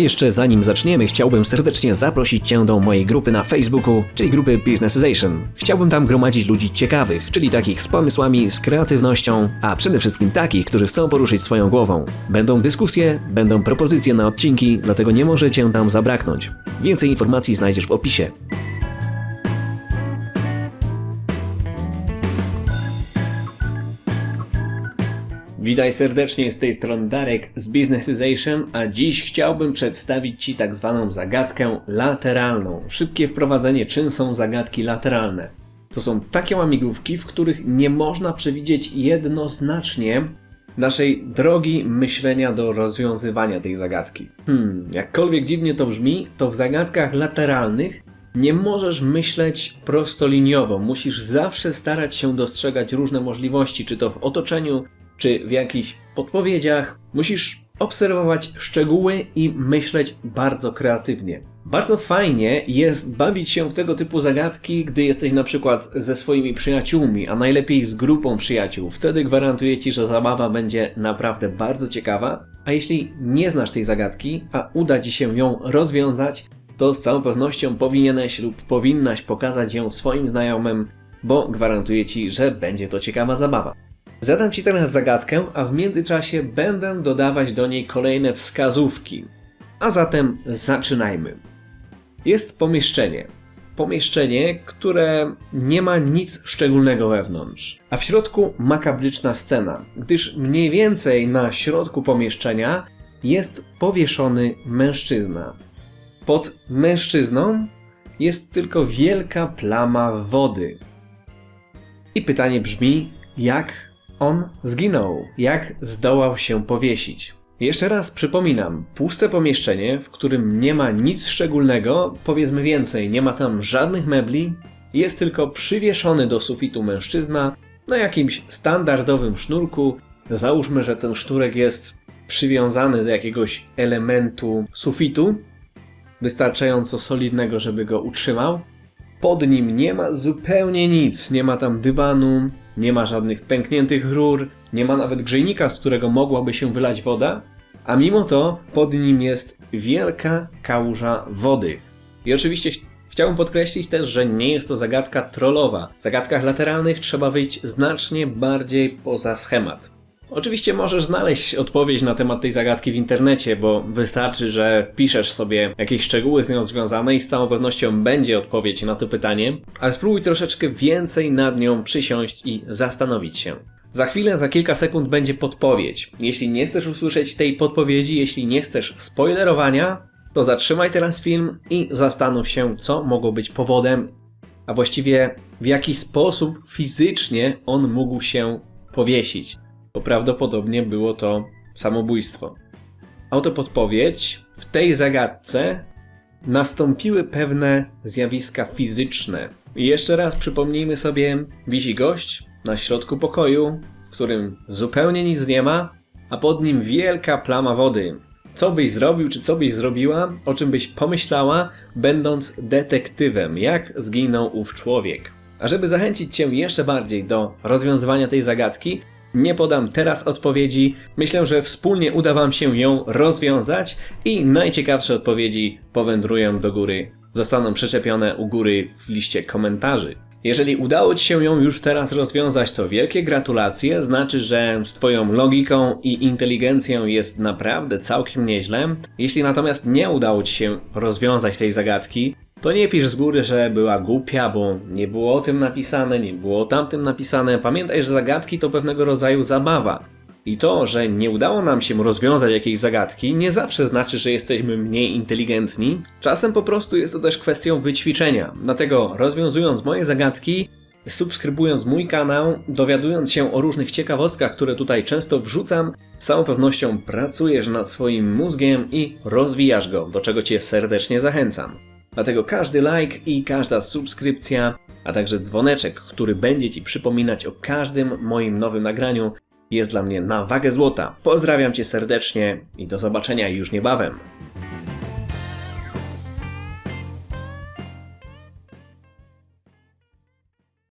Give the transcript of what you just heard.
jeszcze zanim zaczniemy, chciałbym serdecznie zaprosić Cię do mojej grupy na Facebooku, czyli grupy Businessization. Chciałbym tam gromadzić ludzi ciekawych, czyli takich z pomysłami, z kreatywnością, a przede wszystkim takich, którzy chcą poruszyć swoją głową. Będą dyskusje, będą propozycje na odcinki, dlatego nie może Cię tam zabraknąć. Więcej informacji znajdziesz w opisie. Witaj serdecznie z tej strony Darek z Businessization, a dziś chciałbym przedstawić Ci tak zwaną zagadkę lateralną. Szybkie wprowadzenie, czym są zagadki lateralne. To są takie łamigłówki, w których nie można przewidzieć jednoznacznie naszej drogi myślenia do rozwiązywania tej zagadki. Hmm, jakkolwiek dziwnie to brzmi, to w zagadkach lateralnych nie możesz myśleć prostoliniowo. Musisz zawsze starać się dostrzegać różne możliwości, czy to w otoczeniu, czy w jakichś podpowiedziach. Musisz obserwować szczegóły i myśleć bardzo kreatywnie. Bardzo fajnie jest bawić się w tego typu zagadki, gdy jesteś na przykład ze swoimi przyjaciółmi, a najlepiej z grupą przyjaciół. Wtedy gwarantuję ci, że zabawa będzie naprawdę bardzo ciekawa. A jeśli nie znasz tej zagadki, a uda ci się ją rozwiązać, to z całą pewnością powinieneś lub powinnaś pokazać ją swoim znajomym, bo gwarantuję ci, że będzie to ciekawa zabawa. Zadam Ci teraz zagadkę, a w międzyczasie będę dodawać do niej kolejne wskazówki. A zatem zaczynajmy. Jest pomieszczenie. Pomieszczenie, które nie ma nic szczególnego wewnątrz. A w środku makabryczna scena, gdyż mniej więcej na środku pomieszczenia jest powieszony mężczyzna. Pod mężczyzną jest tylko wielka plama wody. I pytanie brzmi, jak on zginął? Jak zdołał się powiesić? Jeszcze raz przypominam, puste pomieszczenie, w którym nie ma nic szczególnego, powiedzmy więcej, nie ma tam żadnych mebli, jest tylko przywieszony do sufitu mężczyzna na jakimś standardowym sznurku. Załóżmy, że ten sznurek jest przywiązany do jakiegoś elementu sufitu, wystarczająco solidnego, żeby go utrzymał. Pod nim nie ma zupełnie nic, nie ma tam dywanu, nie ma żadnych pękniętych rur, nie ma nawet grzejnika, z którego mogłaby się wylać woda, a mimo to pod nim jest wielka kałuża wody. I oczywiście ch chciałbym podkreślić też, że nie jest to zagadka trollowa. W zagadkach lateralnych trzeba wyjść znacznie bardziej poza schemat. Oczywiście możesz znaleźć odpowiedź na temat tej zagadki w internecie, bo wystarczy, że wpiszesz sobie jakieś szczegóły z nią związane i z całą pewnością będzie odpowiedź na to pytanie, ale spróbuj troszeczkę więcej nad nią przysiąść i zastanowić się. Za chwilę, za kilka sekund będzie podpowiedź. Jeśli nie chcesz usłyszeć tej podpowiedzi, jeśli nie chcesz spoilerowania, to zatrzymaj teraz film i zastanów się, co mogło być powodem, a właściwie w jaki sposób fizycznie on mógł się powiesić bo prawdopodobnie było to samobójstwo. Oto podpowiedź. W tej zagadce nastąpiły pewne zjawiska fizyczne. I jeszcze raz przypomnijmy sobie, wisi gość na środku pokoju, w którym zupełnie nic nie ma, a pod nim wielka plama wody. Co byś zrobił, czy co byś zrobiła, o czym byś pomyślała, będąc detektywem, jak zginął ów człowiek. A żeby zachęcić Cię jeszcze bardziej do rozwiązywania tej zagadki, nie podam teraz odpowiedzi. Myślę, że wspólnie uda Wam się ją rozwiązać i najciekawsze odpowiedzi powędrują do góry. Zostaną przyczepione u góry w liście komentarzy. Jeżeli udało Ci się ją już teraz rozwiązać, to wielkie gratulacje. Znaczy, że z Twoją logiką i inteligencją jest naprawdę całkiem nieźle. Jeśli natomiast nie udało Ci się rozwiązać tej zagadki, to nie pisz z góry, że była głupia, bo nie było o tym napisane, nie było o tamtym napisane. Pamiętaj, że zagadki to pewnego rodzaju zabawa. I to, że nie udało nam się rozwiązać jakiejś zagadki, nie zawsze znaczy, że jesteśmy mniej inteligentni. Czasem po prostu jest to też kwestią wyćwiczenia. Dlatego rozwiązując moje zagadki, subskrybując mój kanał, dowiadując się o różnych ciekawostkach, które tutaj często wrzucam, z całą pewnością pracujesz nad swoim mózgiem i rozwijasz go, do czego Cię serdecznie zachęcam. Dlatego każdy like i każda subskrypcja, a także dzwoneczek, który będzie Ci przypominać o każdym moim nowym nagraniu, jest dla mnie na wagę złota. Pozdrawiam Cię serdecznie i do zobaczenia już niebawem.